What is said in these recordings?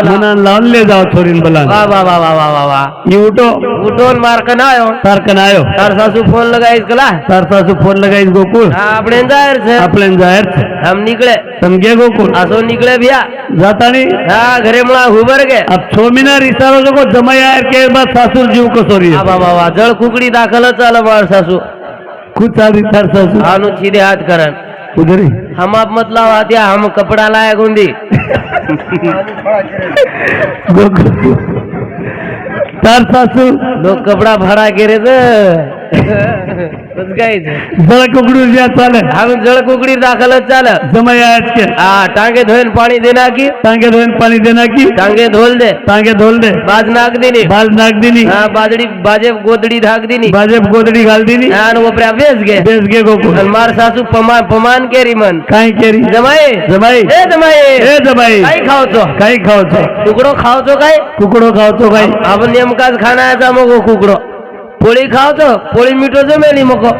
लावले थोरीन मार आयो तार सासू फोन लगाइस कला तार सासू फोन लगाइस गोकुल। हम घरे मुला हुबर के अब छो महीना रिसारो जो के बाद सासू जीव कसोरी सोरी जळ कुकडी दाखल हो, चाल बाळ सासू। खुद चालू तार सासू। आणू सीधे हाथ करन। उधर हम आप मतलब आ हम कपड़ा लाया गुंडी। तर सासू लोक कपडा भाडा गेले तर જળકુકડી જ્યાં ચાલે. આમ જળકુકડી દાખલ જ ચાલે. સમય આજ કે. હા ટાંગે ધોઈને પાણી દે નાખી. ટાંગે ધોઈને પાણી દે નાખી. ટાંગે ધોલ દે. ટાંગે ધોલ દે. બાજ નાખ દીની. બાજ નાખ દીની. હા બાજડી બાજે ગોદડી ઢાક દીની. બાજે ગોદડી ગાલ દીની. હા નો વપરા બેસ ગે બેસ ગે ગોકુ માર સાસુ પમાન પમાન કેરી મન. કાઈ કેરી. જમાઈ. જમાઈ. એ જમાઈ. એ જમાઈ. કાઈ ખાવ છો? કાઈ ખાવ છો? કુકડો ખાવ છો કાઈ? કુકડો ખાવ છો કાઈ? આપ નેમકાજ ખાના હતા મગો કુકડો. પોળી ખાવ તો પોળી મીઠો જમેલી મૂકો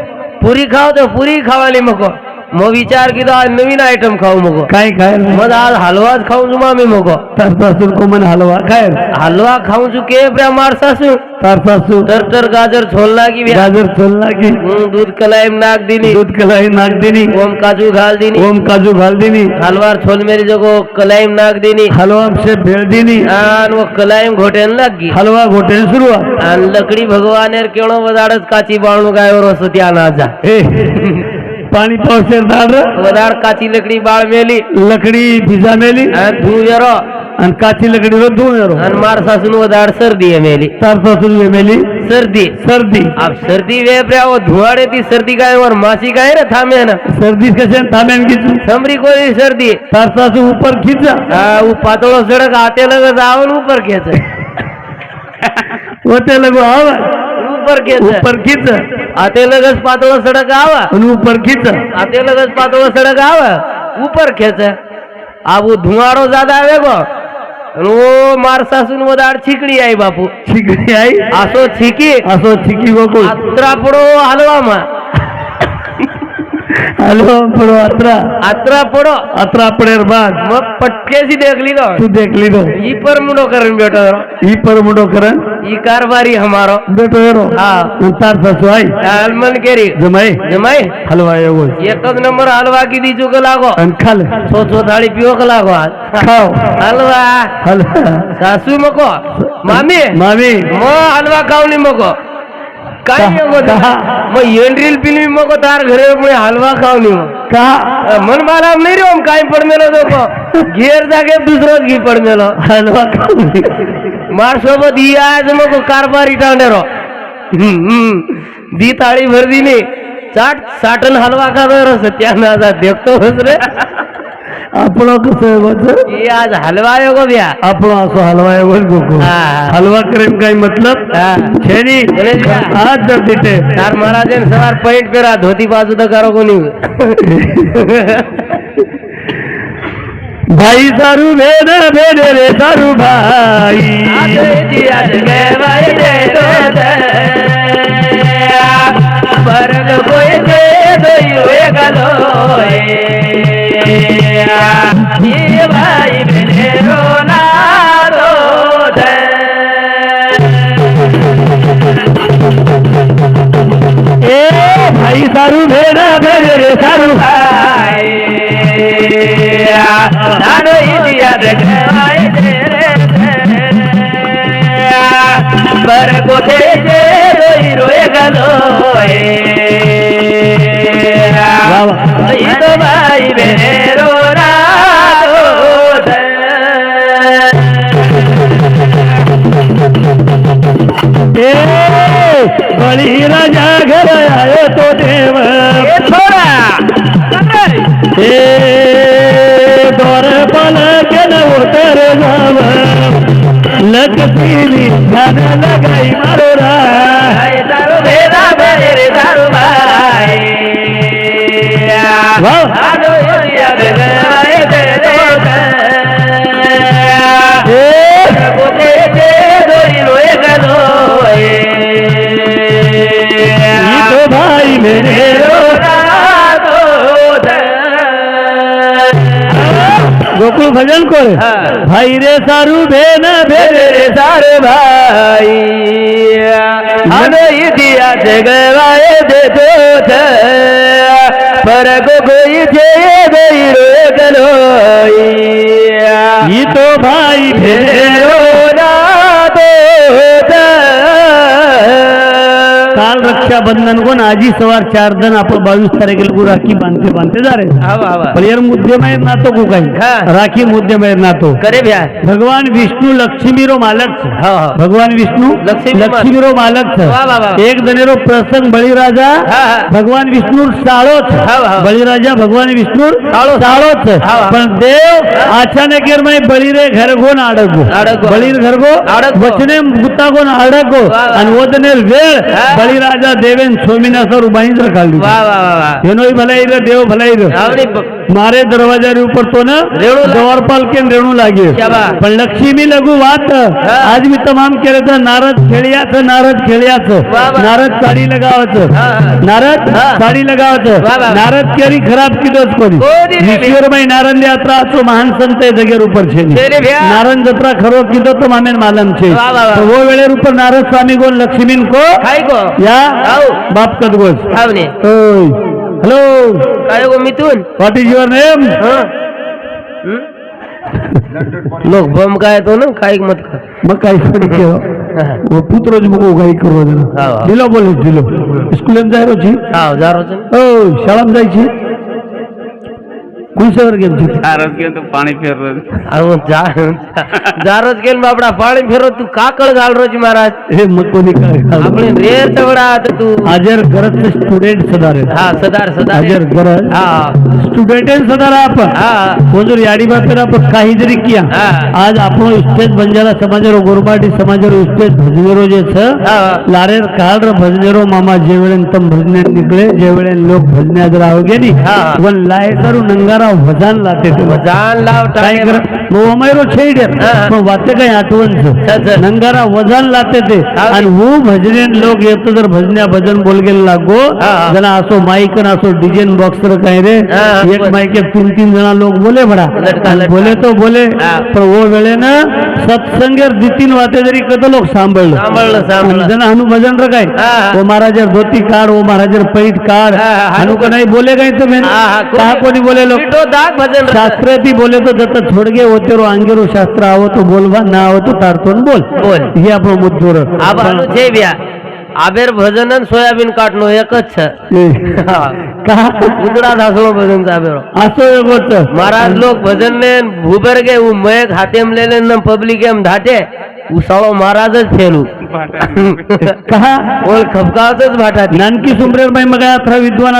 પૂરી ખાવ તો પૂરી ખાવાની મકો. मग विचार की आज नवीन आयटम खाऊ मग. काय काय? मग आज हलवाच खाऊ मा मी मग. तरसासून कोमन हलवा काय? हलवा खाऊ चुके प्या मारसासू. तरसासू. तर तर गाजर छोलला की गाजर छोलला की दूध कलाईम नाक दिनी. दूध कलाई नाक दिनी. ओम काजू घाल दिनी. ओम काजू घाल दिनी. हलवार छोल मेरी जगो कलाईम नाक दिनी. हलवा से भेळ दिनी. आणि मग कलाई घोट्यान गी हलवा घोट्यान सुरुवात. आणि लकडी भगवानेर केवळ वजाडच काची बाळू गायवर वसती अनाजा पाणी पावसेर दाड वदार काची लकडी बाळ मेली. लकडी भिजा मेली आणि धू येरो. आणि काची लकडी धू येरो. आणि मार सासून वदार सर्दी मेली. तार मेली. सर्दी. सर्दी. अब सर्दी वे धुवाडे ती सर्दी का और मासी का है ना थामे ना सर्दी कैसे थामे खींचू समरी कोई सर्दी. तार सासू ऊपर खींचा. हाँ वो सड़क आते लग जाओ ऊपर खेच. होते लगो आवा उपर घेत आते लगच पातळ सडक आवा. आणि खिच आते लगच पातळ सडक आवा. उपर खेच आबू धुवारो जादा वेगो रो मार सासून वदार छिकडी आई बापू. छिकडी आई असो छिकी. असो छिकी गोकुळ त्रापडो हलवा मा. પડો અતરા આત્રા. પડો અતરા પડેર બાદ. મગ પટકેથી દેખ લીધો. તું દેખ લીધો. ઈ પર મુંડો કરીને બેઠો એરો. ઈ પર મોટો કરે. ઈ કારબારી હમારો બેટો એરો હા. ઉતાર થશો આઈ. હાલમન કેરી. જમાઈ. જમાઈ? હલવા એવો એક જ નંબર હાલવા કીધી જો કે લાગો? અને ખાલે. છો છો થાળી પીવો કે લાગો. ખાઓ. હલવા. હલવા સાસુ મકો? મામી? મામી. મો હલવા ખાવની મકો? काय नियम होता? मग एंड्रिल पिली मग तार घरे मुळे हलवा खाऊ नी मग. का मन मला नाही रे काय पडमेलो तो गिअर जागे दुसरंच घे पडमेलो हलवा खावली दे. ही आज मग कारभार इटावणे रो दी ताळी भर दिली. चाट साठन हलवा खात रस त्या नाजा देखतो रे. आपण कसं आहे ये आज हलवा योग भ्या आपण असं हलवा योग गोको हलवा करेन काय मतलब? हा. छेनी गणेश भ्या. जर तिथे तार महाराजन सवार पैंट करा धोती बाजू तर करो कोणी भाई सारू भेद भेद रे सारू भाई। সারু ভেড়া ভেড়ে রে সারু ভাই। নানো ইন্ডিয়া দেখাই পর কোথে যে রই রয়ে গেল এই তো ভাই বেরো বলি রাজা ঘর আয়। মারে বাবা। লক পিলি ধানে লাগাই মারো রে। দারু ভাই। ভালো ইয়া দে দে দে ভাই মেরে गोकुल भजन कर। भाई रे सारू भेन भेरे रे सारे भाई। हमें इतिहास गवाए दे तो पर गोई थे गलो रे गलोई तो भाई भेरे रक्षाबंधन कोण आजी सवार चार जण आपण बावीस तारखेला को राखी बांधते बांधते. जा हवा पण यार मुद्दे माहीत नातो को काही. राखी मुद्दे माहीत नातो. करे भ्या. भगवान विष्णु लक्ष्मी मालक. हो, हो. भगवान विष्णु लक्ष्मी मालक. एक जने प्रसंग बळीराजा भगवान विष्णु साळो छे। हाँ, हो, बळीराजा भगवान विष्णु साळो साळो छे। पण देव अचानक येर माई बळीरे घर कोण अडगो बळीर घर गो अडगो. वचने गुता कोण अडगो वाह, वाह. आणि वदने वेळ बळीराजा કાઢ્યું વાહ વાહ વાહ વાહ એનોય ભલાઈ રે દેવ ભલાઈ રે આવડી મારે દરવાજા मारे दरवाजा रे ऊपर तो न रेणु जवार पाल के रेणु लागे पण लक्ष्मी लघु वात आज मी तमाम केले तर नारद खेळ्याचं नारद खेळ्याचं नारद साडी लगावाचं नारद साडी लगावाचं नारद केरी खराब किलोच कोणी ईश्वरबाई नारंद यात्रा असो महान संत आहे जगेर उपर छे नारंद जत्रा खरो किलो तो मामेन मालम छे वो वेळे उपर नारद स्वामी गोल लक्ष्मीन को या बाप कदगोज हॅलो काय गो Mithun? What is your name लोक बम काय तो ना काय मत का मग काय वो पुत्र जी मको गाई दिलो बोले दिलो. स्कूल में जाए रोजी हां जा रोजी ओ शाला કુલસેવર કેમ છે આરોગ્ય તો પાણી ફેરવે આવું જારો જ કેમ આપડા પાણી ફેરો તું કાકળ ગાળ રોજ મહારાજ हे मकोनी काय આપણે રેર તવડા હતા તું हाजर गरज स्टुडंट सदारे હા सदार सदार हाजर गरज हा स्टुडंट सदारा आपण हा कोण याडी बापेर आपण काही जरी किया हा. आज આપણો સ્ટેજ બંજારા સમાજરો ગોરમાટી સમાજરો સ્ટેજ ભજનેરો જે છે હા. લારે કાળ ર ભજનેરો મામા જે વેળે તમ ભજને નીકળે જે વેળે લોક ભજને આદર આવગે वजन लाते वजन लाव काय कर? पण वाते काय आठवण नंगारा वजन लाते ते. आणि वो भजने लोक येतो जर भजन्या भजन बोल गेले लागो जना असो माईक असो डिजेन बॉक्स तर काय रे एक माईक तीन तीन जना लोक बोले बडा. बोले तो बोले पण वो वेळे ना सत्संगेर दितीन वाते जरी कत लोक सांभाळलं. जना हनु भजन र काय? ओ महाराजर धोती काढ ओ महाराजर पैठ काढ. हनु का नाही बोले काय तर कोणी बोले लोक? જશોદા ભજન શાસ્ત્રથી બોલે તો જતા છોડગે ઓતેરો આંગેરો શાસ્ત્ર આવો તો બોલવા ના આવો તો તારતો ને બોલ. બોલ. એ આપણો મુદ્દો આભાનું છે વ્યા આબેર ભજન અને સોયાબીન કાટ નો એક જ છે. ઉદડા ધાસળો ભજન સાબેરો આસો એક જ મહારાજ લોક ભજન ને ભૂબર કે હું મેં હાથે એમ લઈ લઈને પબ્લિક એમ ધાટે ઉસાળો મહારાજ જ થયેલું. ઓળ ખબકાવતો જ ભાટા નાનકી સુમરેર ભાઈ મગા વિદ્વાન